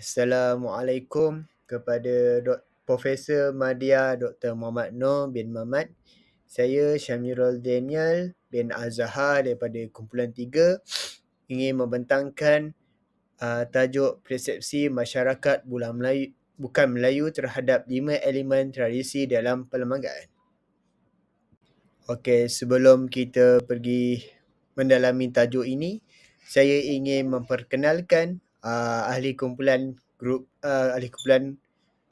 Assalamualaikum kepada Dok Profesor Madya Dr. Muhammad Noor bin Mahmad. Saya Syamirul Daniel bin Azhar daripada kumpulan 3 ingin membentangkan uh, tajuk persepsi masyarakat bulan Melayu bukan Melayu terhadap lima elemen tradisi dalam perlembagaan. Okey, sebelum kita pergi mendalami tajuk ini, saya ingin memperkenalkan uh, ahli kumpulan grup uh, ahli kumpulan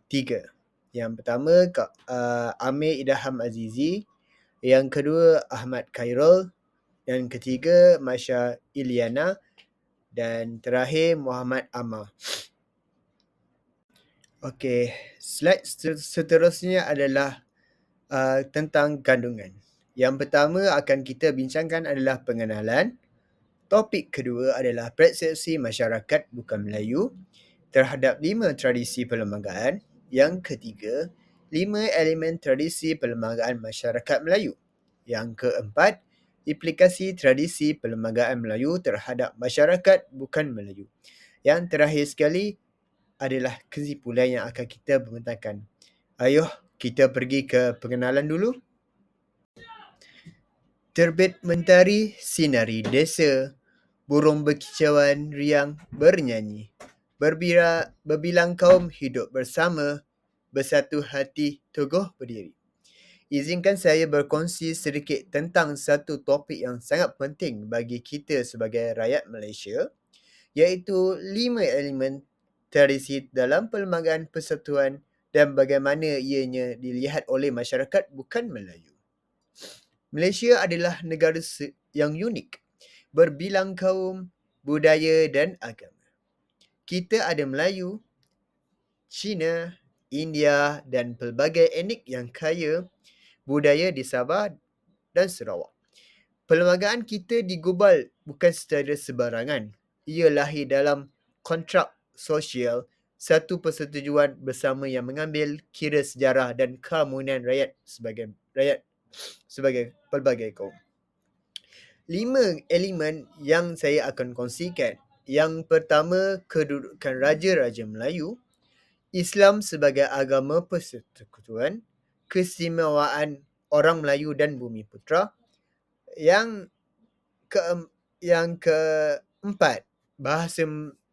tiga. Yang pertama Kak uh, Amir Idham Azizi, yang kedua Ahmad Khairul, yang ketiga Masya Iliana dan terakhir Muhammad Ammar. Okey, slide seterusnya adalah uh, tentang kandungan. Yang pertama akan kita bincangkan adalah pengenalan. Topik kedua adalah persepsi masyarakat bukan Melayu terhadap lima tradisi perlembagaan. Yang ketiga, lima elemen tradisi perlembagaan masyarakat Melayu. Yang keempat, implikasi tradisi perlembagaan Melayu terhadap masyarakat bukan Melayu. Yang terakhir sekali adalah kesimpulan yang akan kita membentangkan. Ayuh kita pergi ke pengenalan dulu. Terbit mentari sinari desa burung berkicauan riang bernyanyi. Berbira, berbilang kaum hidup bersama, bersatu hati teguh berdiri. Izinkan saya berkongsi sedikit tentang satu topik yang sangat penting bagi kita sebagai rakyat Malaysia, iaitu lima elemen tradisi dalam perlembagaan persatuan dan bagaimana ianya dilihat oleh masyarakat bukan Melayu. Malaysia adalah negara yang unik berbilang kaum, budaya dan agama. Kita ada Melayu, Cina, India dan pelbagai etnik yang kaya budaya di Sabah dan Sarawak. Perlembagaan kita digubal bukan secara sebarangan. Ia lahir dalam kontrak sosial satu persetujuan bersama yang mengambil kira sejarah dan keamunan rakyat sebagai rakyat sebagai pelbagai kaum lima elemen yang saya akan kongsikan. Yang pertama, kedudukan Raja-Raja Melayu. Islam sebagai agama persekutuan. Keistimewaan orang Melayu dan Bumi Putra. Yang ke yang keempat, bahasa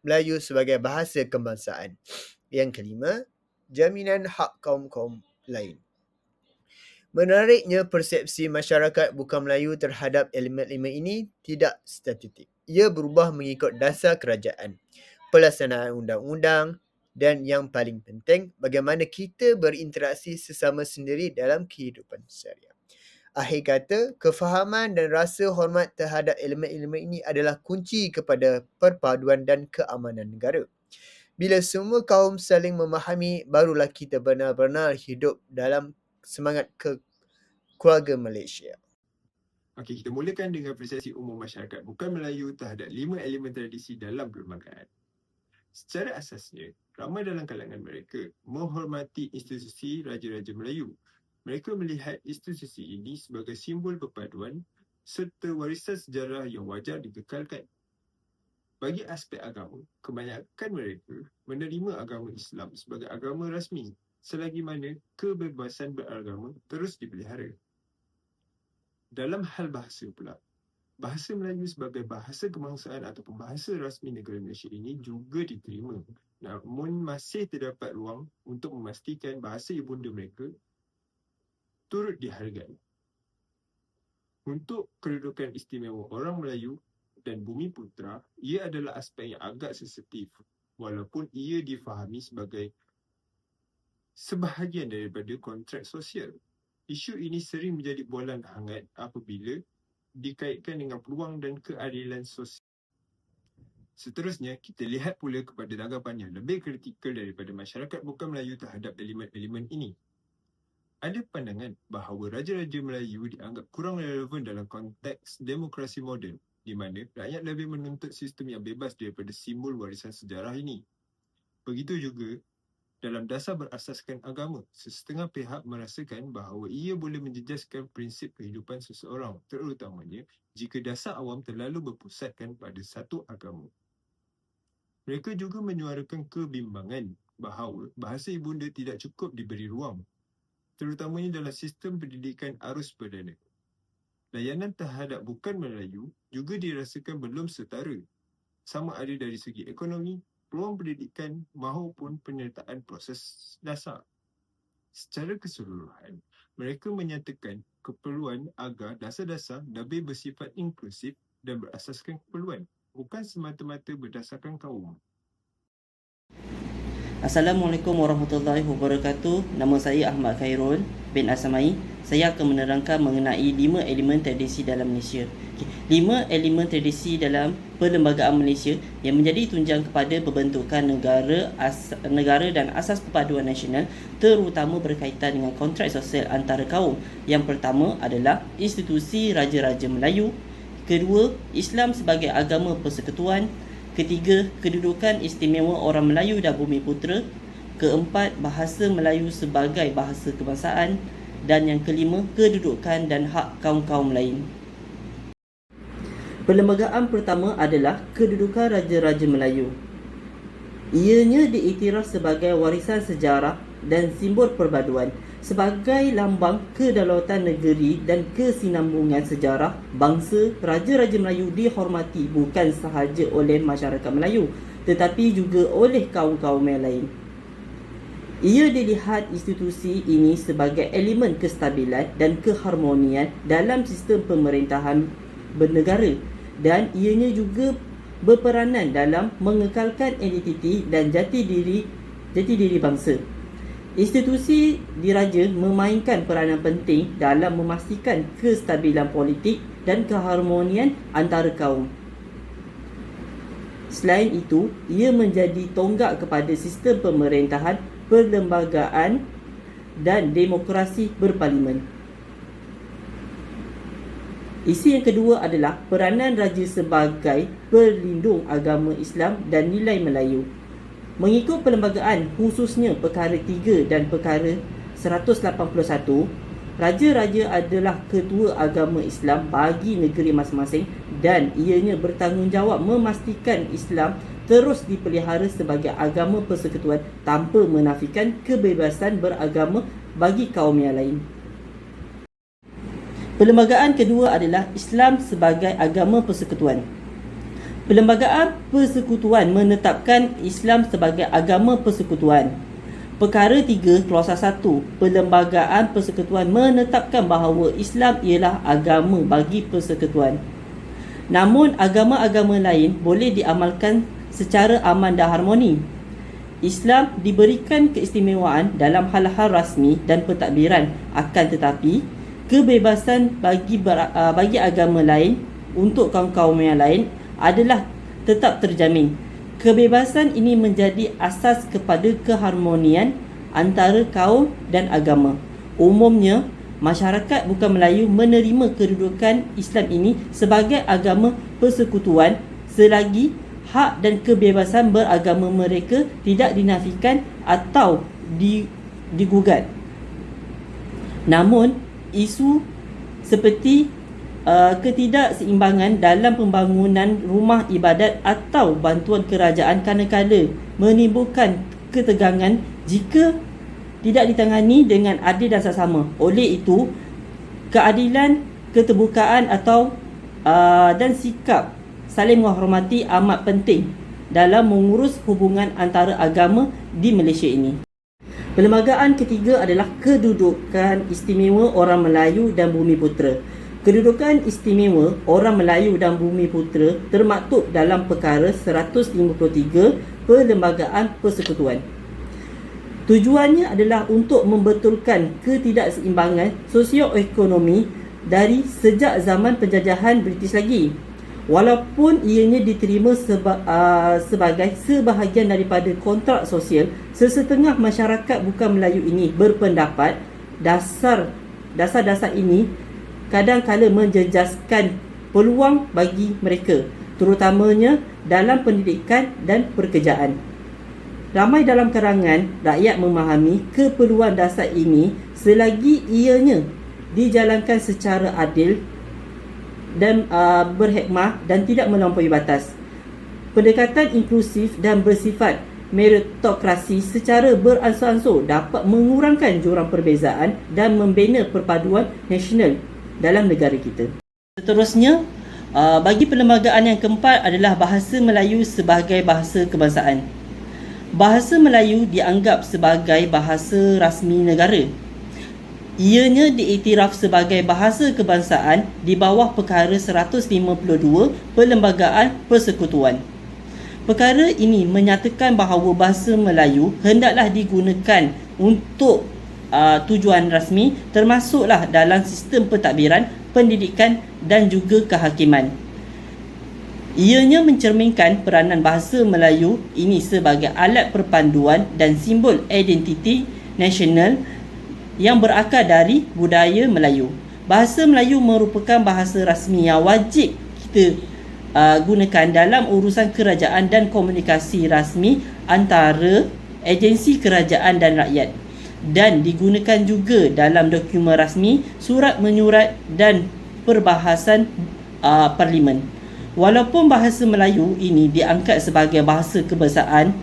Melayu sebagai bahasa kebangsaan. Yang kelima, jaminan hak kaum-kaum lain. Menariknya persepsi masyarakat bukan Melayu terhadap elemen-elemen ini tidak statistik. Ia berubah mengikut dasar kerajaan, pelaksanaan undang-undang dan yang paling penting bagaimana kita berinteraksi sesama sendiri dalam kehidupan seharian. Akhir kata, kefahaman dan rasa hormat terhadap elemen-elemen ini adalah kunci kepada perpaduan dan keamanan negara. Bila semua kaum saling memahami, barulah kita benar-benar hidup dalam semangat ke keluarga Malaysia. Okey, kita mulakan dengan persepsi umum masyarakat bukan Melayu terhadap lima elemen tradisi dalam perlembagaan. Secara asasnya, ramai dalam kalangan mereka menghormati institusi Raja-Raja Melayu. Mereka melihat institusi ini sebagai simbol perpaduan serta warisan sejarah yang wajar dikekalkan. Bagi aspek agama, kebanyakan mereka menerima agama Islam sebagai agama rasmi selagi mana kebebasan beragama terus dipelihara. Dalam hal bahasa pula, bahasa Melayu sebagai bahasa kebangsaan ataupun bahasa rasmi negara Malaysia ini juga diterima. Namun masih terdapat ruang untuk memastikan bahasa ibunda mereka turut dihargai. Untuk kedudukan istimewa orang Melayu dan bumi putra, ia adalah aspek yang agak sensitif walaupun ia difahami sebagai sebahagian daripada kontrak sosial. Isu ini sering menjadi bualan hangat apabila dikaitkan dengan peluang dan keadilan sosial. Seterusnya, kita lihat pula kepada tanggapan yang lebih kritikal daripada masyarakat bukan Melayu terhadap elemen-elemen ini. Ada pandangan bahawa Raja-Raja Melayu dianggap kurang relevan dalam konteks demokrasi moden di mana rakyat lebih menuntut sistem yang bebas daripada simbol warisan sejarah ini. Begitu juga dalam dasar berasaskan agama, sesetengah pihak merasakan bahawa ia boleh menjejaskan prinsip kehidupan seseorang, terutamanya jika dasar awam terlalu berpusatkan pada satu agama. Mereka juga menyuarakan kebimbangan bahawa bahasa ibunda tidak cukup diberi ruang, terutamanya dalam sistem pendidikan arus perdana. Layanan terhadap bukan Melayu juga dirasakan belum setara, sama ada dari segi ekonomi, peluang pendidikan maupun penyertaan proses dasar. Secara keseluruhan, mereka menyatakan keperluan agar dasar-dasar lebih bersifat inklusif dan berasaskan keperluan bukan semata-mata berdasarkan kaum. Assalamualaikum warahmatullahi wabarakatuh. Nama saya Ahmad Khairul bin Asamai. Saya akan menerangkan mengenai lima elemen tradisi dalam Malaysia. Okay. Lima elemen tradisi dalam perlembagaan Malaysia yang menjadi tunjang kepada pembentukan negara as, negara dan asas perpaduan nasional terutama berkaitan dengan kontrak sosial antara kaum. Yang pertama adalah institusi Raja-Raja Melayu, Kedua, Islam sebagai agama persekutuan. Ketiga, kedudukan istimewa orang Melayu dan Bumi Putera. Keempat, bahasa Melayu sebagai bahasa kebangsaan. Dan yang kelima, kedudukan dan hak kaum-kaum lain. Perlembagaan pertama adalah kedudukan Raja-Raja Melayu. Ianya diiktiraf sebagai warisan sejarah dan simbol perpaduan sebagai lambang kedaulatan negeri dan kesinambungan sejarah bangsa Raja-Raja Melayu dihormati bukan sahaja oleh masyarakat Melayu tetapi juga oleh kaum-kaum yang lain. Ia dilihat institusi ini sebagai elemen kestabilan dan keharmonian dalam sistem pemerintahan bernegara dan ianya juga berperanan dalam mengekalkan identiti dan jati diri jati diri bangsa. Institusi diraja memainkan peranan penting dalam memastikan kestabilan politik dan keharmonian antara kaum. Selain itu, ia menjadi tonggak kepada sistem pemerintahan, perlembagaan dan demokrasi berparlimen. Isi yang kedua adalah peranan raja sebagai pelindung agama Islam dan nilai Melayu. Mengikut perlembagaan khususnya perkara 3 dan perkara 181, raja-raja adalah ketua agama Islam bagi negeri masing-masing dan ianya bertanggungjawab memastikan Islam terus dipelihara sebagai agama persekutuan tanpa menafikan kebebasan beragama bagi kaum yang lain. Perlembagaan kedua adalah Islam sebagai agama persekutuan. Perlembagaan Persekutuan menetapkan Islam sebagai agama persekutuan. Perkara 3 Klausa 1 Perlembagaan Persekutuan menetapkan bahawa Islam ialah agama bagi persekutuan. Namun agama-agama lain boleh diamalkan secara aman dan harmoni. Islam diberikan keistimewaan dalam hal-hal rasmi dan pentadbiran akan tetapi kebebasan bagi bagi agama lain untuk kaum-kaum yang lain adalah tetap terjamin. Kebebasan ini menjadi asas kepada keharmonian antara kaum dan agama. Umumnya, masyarakat bukan Melayu menerima kedudukan Islam ini sebagai agama persekutuan selagi hak dan kebebasan beragama mereka tidak dinafikan atau digugat. Namun, isu seperti Uh, ketidakseimbangan dalam pembangunan rumah ibadat atau bantuan kerajaan kadang-kadang menimbulkan ketegangan jika tidak ditangani dengan adil dan sama. Oleh itu, keadilan, keterbukaan atau uh, dan sikap saling menghormati amat penting dalam mengurus hubungan antara agama di Malaysia ini. Perlembagaan ketiga adalah kedudukan istimewa orang Melayu dan Bumi Putera. Kedudukan istimewa orang Melayu dan Bumi Putera termaktub dalam perkara 153 Perlembagaan Persekutuan. Tujuannya adalah untuk membetulkan ketidakseimbangan sosioekonomi dari sejak zaman penjajahan British lagi. Walaupun ianya diterima seba, uh, sebagai sebahagian daripada kontrak sosial, sesetengah masyarakat bukan Melayu ini berpendapat dasar dasar-dasar ini kadang-kala menjejaskan peluang bagi mereka terutamanya dalam pendidikan dan pekerjaan. Ramai dalam karangan rakyat memahami keperluan dasar ini selagi ianya dijalankan secara adil dan uh, berhikmah dan tidak melampaui batas. Pendekatan inklusif dan bersifat meritokrasi secara beransur-ansur dapat mengurangkan jurang perbezaan dan membina perpaduan nasional dalam negara kita. Seterusnya, uh, bagi perlembagaan yang keempat adalah bahasa Melayu sebagai bahasa kebangsaan. Bahasa Melayu dianggap sebagai bahasa rasmi negara. Ianya diiktiraf sebagai bahasa kebangsaan di bawah perkara 152 Perlembagaan Persekutuan. Perkara ini menyatakan bahawa bahasa Melayu hendaklah digunakan untuk uh, tujuan rasmi termasuklah dalam sistem pentadbiran, pendidikan dan juga kehakiman. Ianya mencerminkan peranan bahasa Melayu ini sebagai alat perpanduan dan simbol identiti nasional yang berakar dari budaya Melayu. Bahasa Melayu merupakan bahasa rasmi yang wajib kita uh, gunakan dalam urusan kerajaan dan komunikasi rasmi antara agensi kerajaan dan rakyat dan digunakan juga dalam dokumen rasmi, surat menyurat dan perbahasan uh, parlimen. Walaupun bahasa Melayu ini diangkat sebagai bahasa kebangsaan,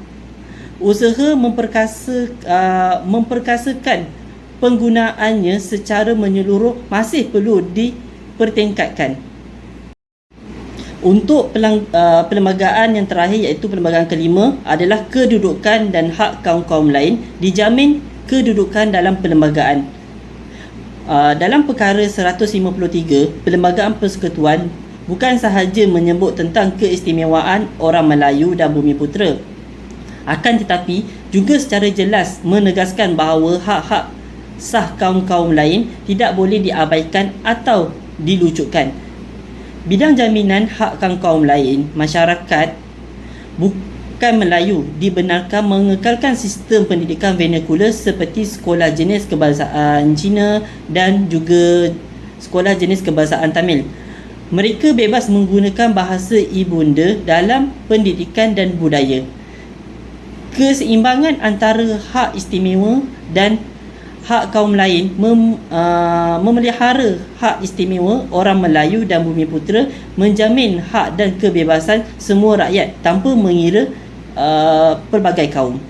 usaha memperkasa uh, memperkasakan penggunaannya secara menyeluruh masih perlu dipertingkatkan. Untuk pelang, uh, perlembagaan yang terakhir iaitu perlembagaan kelima adalah kedudukan dan hak kaum-kaum lain dijamin kedudukan dalam perlembagaan. Uh, dalam perkara 153, Perlembagaan Persekutuan bukan sahaja menyebut tentang keistimewaan orang Melayu dan Bumi Putera. Akan tetapi juga secara jelas menegaskan bahawa hak-hak sah kaum-kaum lain tidak boleh diabaikan atau dilucutkan bidang jaminan hak kaum lain masyarakat bukan Melayu dibenarkan mengekalkan sistem pendidikan vernacular seperti sekolah jenis kebangsaan Cina dan juga sekolah jenis kebangsaan Tamil. Mereka bebas menggunakan bahasa ibunda dalam pendidikan dan budaya. Keseimbangan antara hak istimewa dan hak kaum lain mem, uh, memelihara hak istimewa orang Melayu dan Bumi Putera menjamin hak dan kebebasan semua rakyat tanpa mengira uh, pelbagai kaum.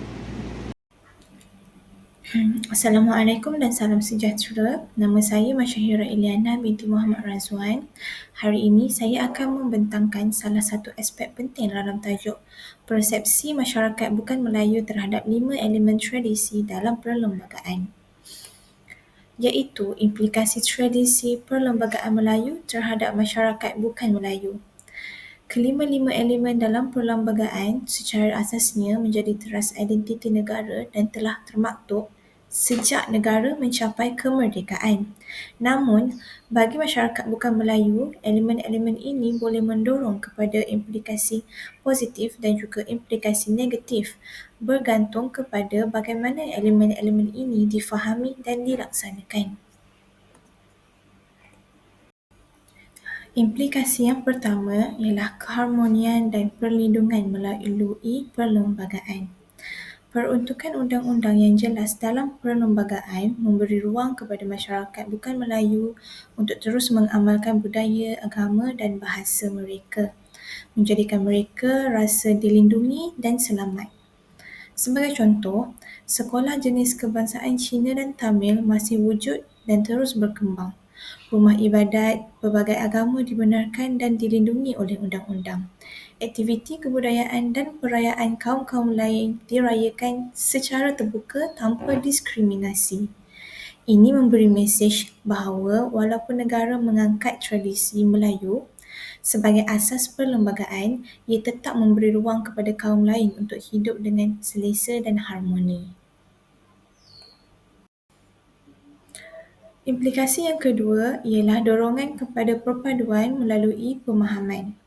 Hmm, Assalamualaikum dan salam sejahtera. Nama saya Masyahira Iliana binti Muhammad Razwan. Hari ini saya akan membentangkan salah satu aspek penting dalam tajuk Persepsi Masyarakat Bukan Melayu terhadap lima elemen tradisi dalam perlembagaan iaitu implikasi tradisi perlembagaan Melayu terhadap masyarakat bukan Melayu. Kelima-lima elemen dalam perlembagaan secara asasnya menjadi teras identiti negara dan telah termaktub sejak negara mencapai kemerdekaan. Namun, bagi masyarakat bukan Melayu, elemen-elemen ini boleh mendorong kepada implikasi positif dan juga implikasi negatif bergantung kepada bagaimana elemen-elemen ini difahami dan dilaksanakan. Implikasi yang pertama ialah keharmonian dan perlindungan melalui perlembagaan. Peruntukan undang-undang yang jelas dalam perlembagaan memberi ruang kepada masyarakat bukan Melayu untuk terus mengamalkan budaya, agama dan bahasa mereka, menjadikan mereka rasa dilindungi dan selamat. Sebagai contoh, sekolah jenis kebangsaan Cina dan Tamil masih wujud dan terus berkembang. Rumah ibadat berbagai agama dibenarkan dan dilindungi oleh undang-undang aktiviti kebudayaan dan perayaan kaum-kaum lain dirayakan secara terbuka tanpa diskriminasi. Ini memberi mesej bahawa walaupun negara mengangkat tradisi Melayu sebagai asas perlembagaan, ia tetap memberi ruang kepada kaum lain untuk hidup dengan selesa dan harmoni. Implikasi yang kedua ialah dorongan kepada perpaduan melalui pemahaman.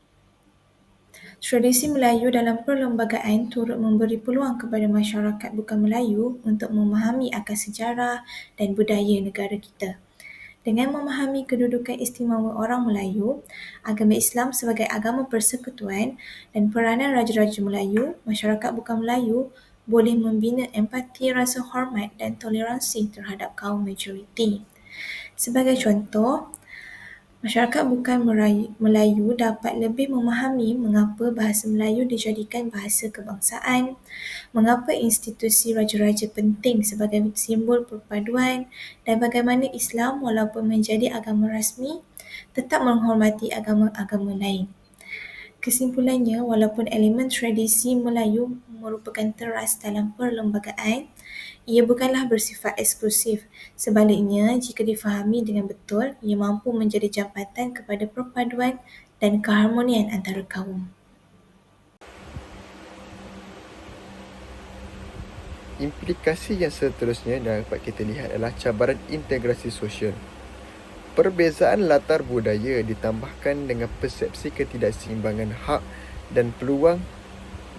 Tradisi Melayu dalam perlembagaan turut memberi peluang kepada masyarakat bukan Melayu untuk memahami akar sejarah dan budaya negara kita. Dengan memahami kedudukan istimewa orang Melayu, agama Islam sebagai agama persekutuan dan peranan Raja-Raja Melayu, masyarakat bukan Melayu boleh membina empati, rasa hormat dan toleransi terhadap kaum majoriti. Sebagai contoh, Masyarakat bukan Melayu dapat lebih memahami mengapa bahasa Melayu dijadikan bahasa kebangsaan, mengapa institusi raja-raja penting sebagai simbol perpaduan dan bagaimana Islam walaupun menjadi agama rasmi tetap menghormati agama-agama lain. Kesimpulannya, walaupun elemen tradisi Melayu merupakan teras dalam perlembagaan, ia bukanlah bersifat eksklusif. Sebaliknya, jika difahami dengan betul, ia mampu menjadi jambatan kepada perpaduan dan keharmonian antara kaum. Implikasi yang seterusnya dapat kita lihat adalah cabaran integrasi sosial. Perbezaan latar budaya ditambahkan dengan persepsi ketidakseimbangan hak dan peluang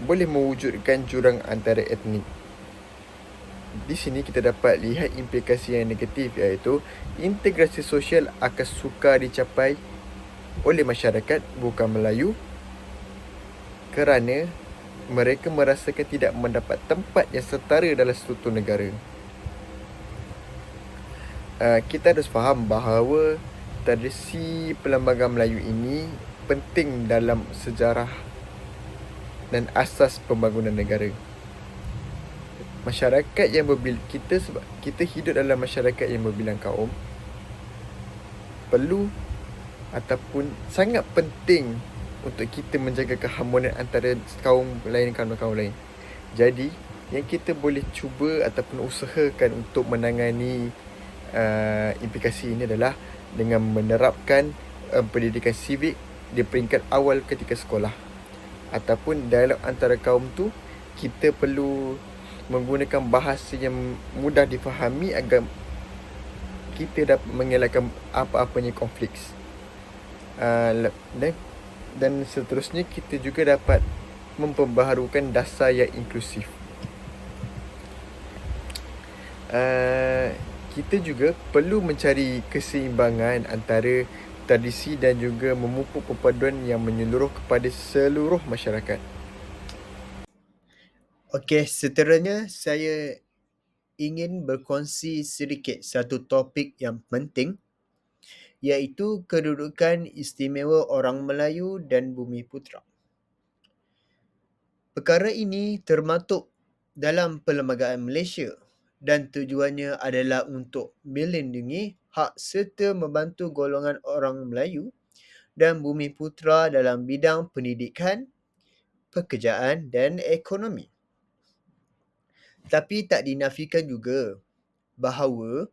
boleh mewujudkan jurang antara etnik. Di sini kita dapat lihat implikasi yang negatif iaitu integrasi sosial akan sukar dicapai oleh masyarakat bukan Melayu kerana mereka merasakan tidak mendapat tempat yang setara dalam struktur negara. Uh, kita harus faham bahawa tradisi perlembagaan Melayu ini penting dalam sejarah dan asas pembangunan negara. Masyarakat yang berbil kita sebab kita hidup dalam masyarakat yang berbilang kaum perlu ataupun sangat penting untuk kita menjaga keharmonian antara kaum lain dan kaum lain. Jadi, yang kita boleh cuba ataupun usahakan untuk menangani uh, implikasi ini adalah dengan menerapkan uh, pendidikan civic di peringkat awal ketika sekolah ataupun dialog antara kaum tu kita perlu menggunakan bahasa yang mudah difahami agar kita dapat mengelakkan apa-apanya konflik uh, dan, dan seterusnya kita juga dapat memperbaharukan dasar yang inklusif uh, kita juga perlu mencari keseimbangan antara tradisi dan juga memupuk perpaduan yang menyeluruh kepada seluruh masyarakat. Okey, seterusnya saya ingin berkongsi sedikit satu topik yang penting iaitu kedudukan istimewa orang Melayu dan Bumi Putra. Perkara ini termaktub dalam Perlembagaan Malaysia dan tujuannya adalah untuk melindungi hak serta membantu golongan orang Melayu dan bumi putra dalam bidang pendidikan, pekerjaan dan ekonomi. Tapi tak dinafikan juga bahawa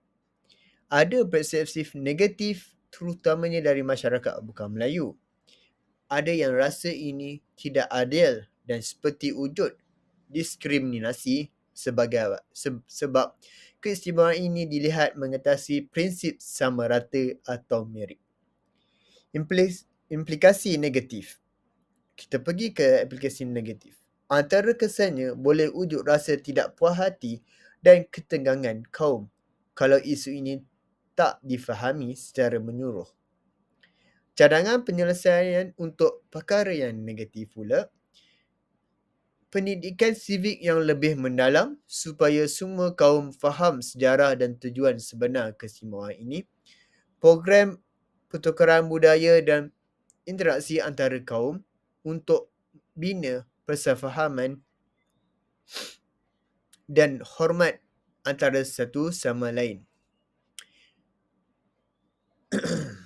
ada persepsi negatif terutamanya dari masyarakat bukan Melayu. Ada yang rasa ini tidak adil dan seperti wujud diskriminasi sebagai se, sebab keistimewaan ini dilihat mengatasi prinsip sama rata atau merit. Implis, implikasi negatif. Kita pergi ke aplikasi negatif. Antara kesannya boleh wujud rasa tidak puas hati dan ketegangan kaum kalau isu ini tak difahami secara menyuruh. Cadangan penyelesaian untuk perkara yang negatif pula pendidikan sivik yang lebih mendalam supaya semua kaum faham sejarah dan tujuan sebenar kesimpulan ini. Program pertukaran budaya dan interaksi antara kaum untuk bina persefahaman dan hormat antara satu sama lain.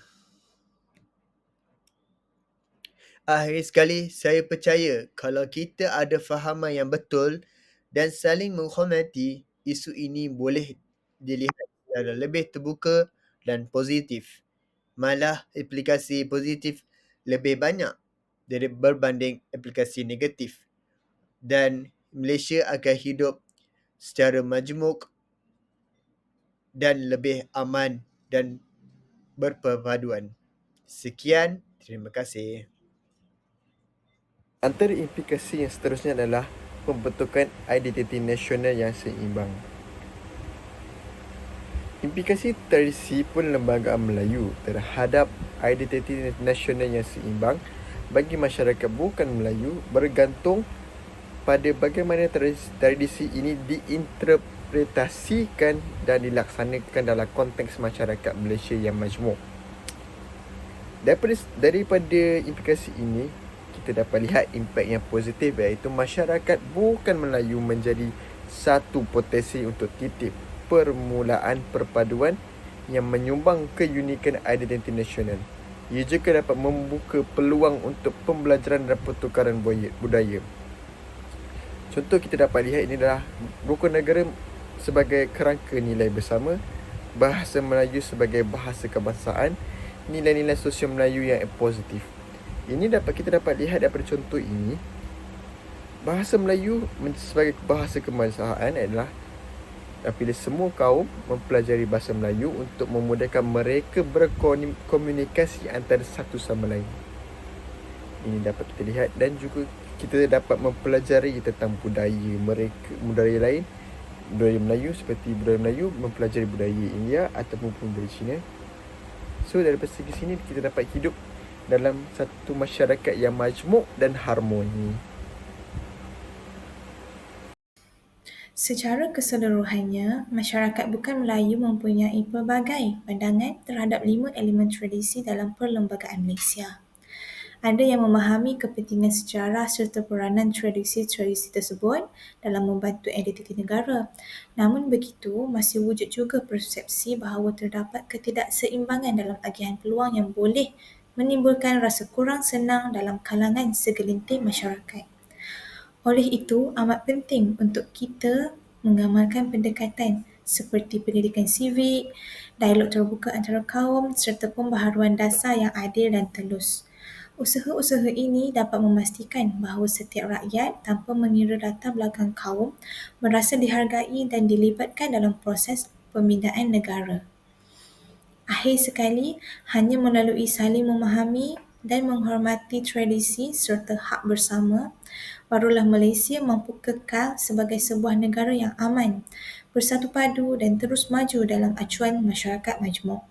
Akhir sekali, saya percaya kalau kita ada fahaman yang betul dan saling menghormati, isu ini boleh dilihat secara lebih terbuka dan positif. Malah aplikasi positif lebih banyak dari berbanding aplikasi negatif. Dan Malaysia akan hidup secara majmuk dan lebih aman dan berperpaduan. Sekian, terima kasih. Antara implikasi yang seterusnya adalah pembentukan identiti nasional yang seimbang. Implikasi tradisi perlembagaan Melayu terhadap identiti nasional yang seimbang bagi masyarakat bukan Melayu bergantung pada bagaimana tradisi ini diinterpretasikan dan dilaksanakan dalam konteks masyarakat Malaysia yang majmuk. Daripada daripada implikasi ini kita dapat lihat impak yang positif iaitu masyarakat bukan Melayu menjadi satu potensi untuk titik permulaan perpaduan yang menyumbang keunikan identiti nasional. Ia juga dapat membuka peluang untuk pembelajaran dan pertukaran budaya. Contoh kita dapat lihat ini adalah rukun negara sebagai kerangka nilai bersama, bahasa Melayu sebagai bahasa kebangsaan, nilai-nilai sosial Melayu yang positif. Ini dapat kita dapat lihat daripada contoh ini, bahasa Melayu sebagai bahasa kebangsaan adalah apabila semua kaum mempelajari bahasa Melayu untuk memudahkan mereka berkomunikasi antara satu sama lain. Ini dapat kita lihat dan juga kita dapat mempelajari tentang budaya mereka, budaya lain, budaya Melayu seperti budaya Melayu mempelajari budaya India ataupun budaya Cina. So dari segi sini kita dapat hidup dalam satu masyarakat yang majmuk dan harmoni. Secara keseluruhannya, masyarakat bukan Melayu mempunyai pelbagai pandangan terhadap lima elemen tradisi dalam perlembagaan Malaysia. Ada yang memahami kepentingan sejarah serta peranan tradisi-tradisi tersebut dalam membantu identiti negara. Namun begitu, masih wujud juga persepsi bahawa terdapat ketidakseimbangan dalam agihan peluang yang boleh menimbulkan rasa kurang senang dalam kalangan segelintir masyarakat. Oleh itu, amat penting untuk kita mengamalkan pendekatan seperti pendidikan sivik, dialog terbuka antara kaum serta pembaharuan dasar yang adil dan telus. Usaha-usaha ini dapat memastikan bahawa setiap rakyat tanpa mengira latar belakang kaum merasa dihargai dan dilibatkan dalam proses pembinaan negara. Akhir sekali, hanya melalui saling memahami dan menghormati tradisi serta hak bersama, barulah Malaysia mampu kekal sebagai sebuah negara yang aman, bersatu padu dan terus maju dalam acuan masyarakat majmuk.